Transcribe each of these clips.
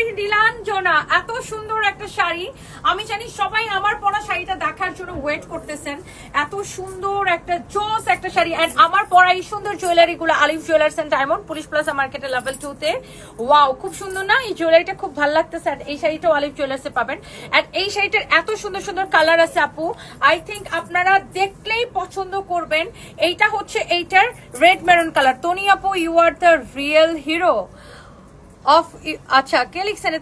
শাড়ি নীলাঞ্জনা এত সুন্দর একটা শাড়ি। আমি জানি সবাই আমার পরা শাড়িটা দেখার জন্য ওয়েট করতেছেন। এত সুন্দর একটা, জোস একটা শাড়ি। এন্ড আমার পরা এই সুন্দর জুয়েলারি গুলো Alif jewellers and diamond police plaza মার্কেটে লেভেল টু তে। ওয়াও খুব সুন্দর না? এই জুয়েলারিটা খুব ভালো লাগতেছে and এই শাড়িটাও আলিফ জুয়েলার্সে পাবেন। এন্ড এই শাড়িটার এত সুন্দর সুন্দর কালার আছে আপু। আই থিঙ্ক আপনারা দেখলেই পছন্দ করবেন। এইটা হচ্ছে এইটার রেড মেরুন কালার তনি আপু you are the real hero of আচ্ছা কে লিখছেন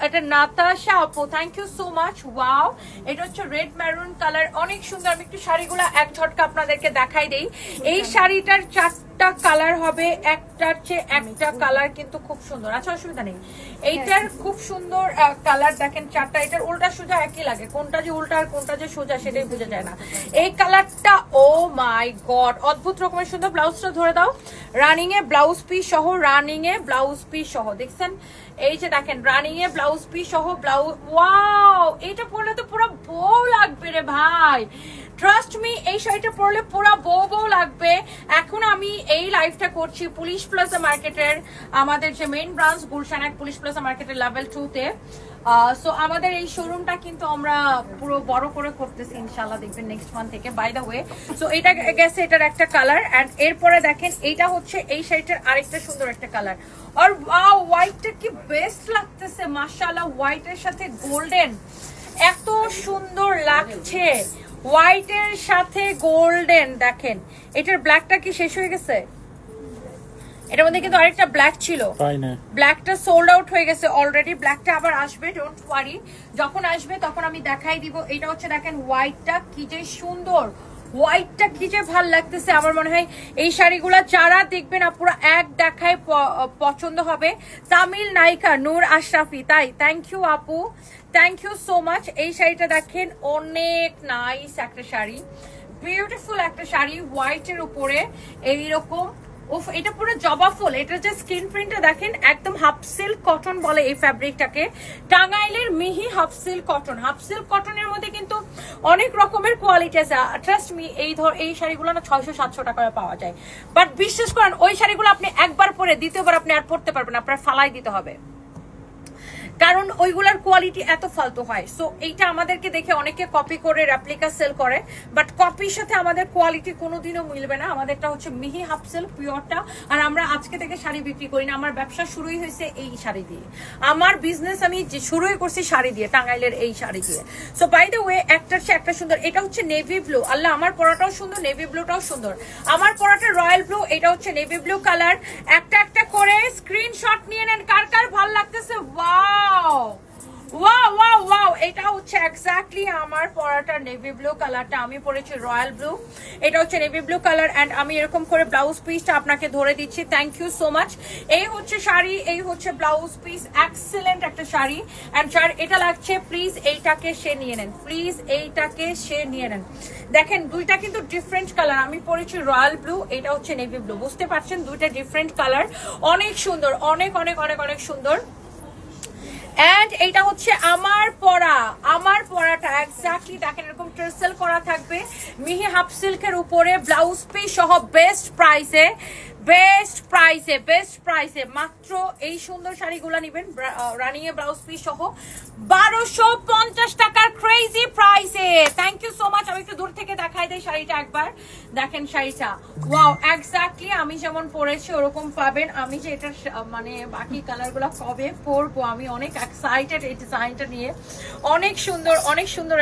এটা- নাতাশা আপু thank you so much wow এটা হচ্ছে রেড মেরুন কালার অনেক সুন্দর আমি একটু শাড়িগুলো এক ঝটকা আপনাদেরকে দেখাই দেই। এই শাড়িটার চারটা কালার হবে, একটার চেয়ে একটা কালার কিন্তু খুব সুন্দর। আচ্ছা অসুবিধা নেই। এইটার খুব সুন্দর কালার দেখেন, চারটা এটার উল্টা সোজা একই লাগে। কোনটা যে উল্টা আর কোনটা যে সোজা সেটাই বোঝা যায় না। এই কালারটা ও মাই গড অদ্ভুত রকমের সুন্দর ব্লাউজটা ধরে দাও। রানিং এ ব্লাউজ পিস সহ রানিং এ ব্লাউজ পিস সহ, দেখছেন? এই যে দেখেন রানিং এ ব্লাউজ পিস সহ ব্লাউজ ওয়াও এটা পরলে তো পুরো বউ লাগবে রে ভাই। ট্রাস্ট মি এই শাড়িটা পরলে পুরো বউ বউ আমি এই লাইভটা করছি পুলিশ প্লাজা মার্কেটের আমাদের যে মেইন ব্রাঞ্চ গুলশান এক পুলিশ প্লাজা মার্কেটের লেভেল টু তে। সো আমাদের এই শোরুমটা কিন্তু আমরা পুরো বড় করে করতেছি ইনশাল্লাহ দেখবেন নেক্সট মান্থ থেকে। বাই দ্য ওয়ে সো এটা গেছে এটার একটা কালার এন্ড এরপরে দেখেন এইটা হচ্ছে এই শাড়িটার আরেকটা সুন্দর একটা কালার আর হোয়াইটটা কি বেস্ট লাগতেছে, মাশাআল্লাহ হোয়াইটের সাথে গোল্ডেন এত সুন্দর লাগছে। হোয়াইটের সাথে গোল্ডেন দেখেন। এটার ব্ল্যাকটা কি শেষ হয়ে গেছে? এটার মধ্যে কিন্তু আরেকটা ব্ল্যাক ছিল। ব্ল্যাকটা সোল্ড আউট হয়ে গেছে অলরেডি ব্ল্যাকটা আবার আসবে ডোন্ট ওয়ারি যখন আসবে তখন আমি দেখাই দিব। এটা হচ্ছে দেখেন হোয়াইটটা কি যে সুন্দর। হোয়াইটটা কি যে ভালো লাগতেছে? আমার মনে হয় এই শাড়িগুলো যারা দেখবেন আপুরা এক দেখায় পছন্দ হবে। তামিল নায়িকা নূর আশরাফি, তাই। থ্যাংক ইউ আপু। থ্যাংক ইউ সো মাচ এই শাড়িটা দেখেন, অনেক নাইস একটা শাড়ি। বিউটিফুল একটা শাড়ি হোয়াইটের উপরে। এইরকম উফ, এটা পুরো জবা ফুল। এটা যে স্ক্রিন প্রিন্টটা দেখেন, একদম হাফ সিল্ক কটন বলে এই ফ্যাব্রিকটাকে টাঙ্গাইলের মিহি half silk cotton half silk কটনের মধ্যে কিন্তু অনেক রকমের কোয়ালিটি আছে। ট্রাস্ট মি এই ধর এই শাড়িগুলো না ছয়শো, সাতশো টাকায় পাওয়া যায়। বাট বিশ্বাস করেন, ওই শাড়িগুলো আপনি একবার পরে, দ্বিতীয়বার আপনি আর পরতে পারবেন আপনার ফালাই দিতে হবে। কারণ ওইগুলার কোয়ালিটি এত ফালতু হয়। সো এইটা আমাদেরকে দেখে অনেকে কপি করে রেপ্লিকা সেল করে বাট কপির সাথে আমাদের কোয়ালিটি কোনোদিনও মিলবে না। আমাদেরটা হচ্ছে মিহি হাফ সেল পিওরটা আর আমরা আজকে থেকে শাড়ি বিক্রি করি না। আমার ব্যবসা শুরুই হয়েছে এই শাড়ি দিয়ে। আমার বিজনেস আমি শুরুই করছি শাড়ি দিয়ে, টাঙ্গাইলের এই শাড়ি দিয়ে। সো বাই দ্য ওয়ে একটার চেয়ে একটা সুন্দর, এটা হচ্ছে নেভি ব্লু আল্লাহ, আমার পরাটাও সুন্দর নেভি ব্লুটাও সুন্দর। আমার পরাটা রয়্যাল ব্লু এটা হচ্ছে নেভি ব্লু কালার একটা একটা করে স্ক্রিনশট নিয়ে নেন। কার কার ভালো লাগতেছে? ওয়াও ওয়াও ওয়াও ওয়াও এটা হচ্ছে এক্স্যাক্টলি আমার পরাটা নেভি ব্লু কালারটা আমি পরেছি রয়্যাল ব্লু এটা হচ্ছে নেভি ব্লু কালার এন্ড আমি এরকম করে ব্লাউজ পিসটা আপনাকে ধরে দিচ্ছি। থ্যাংক ইউ সো মাচ এই হচ্ছে শাড়ি, এই হচ্ছে ব্লাউজ পিস এক্সেলেন্ট একটা শাড়ি। এন্ড যার এটা লাগছে প্লিজ এইটাকে সে নিয়ে নেন। প্লিজ এইটাকে সে নিয়ে নেন। দেখেন, দুইটা কিন্তু ডিফারেন্ট কালার আমি পরেছি রয়্যাল ব্লু এটা হচ্ছে নেভি ব্লু বুঝতে পারছেন? দুইটা ডিফারেন্ট কালার অনেক সুন্দর। অনেক অনেক অনেক অনেক সুন্দর। এন্ড এইটা হচ্ছে আমার পরা আমার পরাটা এক্স্যাক্টলি দেখেন এরকম ট্রেসেল করা থাকবে। মিহি হাফ সিল্কের উপরে ব্লাউজ পিস সহ বেস্ট প্রাইসে বেস্ট প্রাইসে বেস্ট প্রাইসে মাত্র এই সুন্দর শাড়িগুলো নেবেন রানিং এ ব্লাউজ পিস সহ। বারোশো পঞ্চাশ টাকার ক্রেজি প্রাইসে থ্যাংক ইউ সো মাচ আমি একটু দূর থেকে দেখাই দেয় শাড়িটা একবার। দেখেন শাড়িটা। ওয়াও এক্স্যাক্টলি আমি যেমন পরেছি ওরকম পাবেন। আমি যে এটা মানে বাকি কালারগুলো কবে পরবো আমি অনেক এক্সাইটেড এই ডিজাইনটা নিয়ে। অনেক সুন্দর অনেক সুন্দর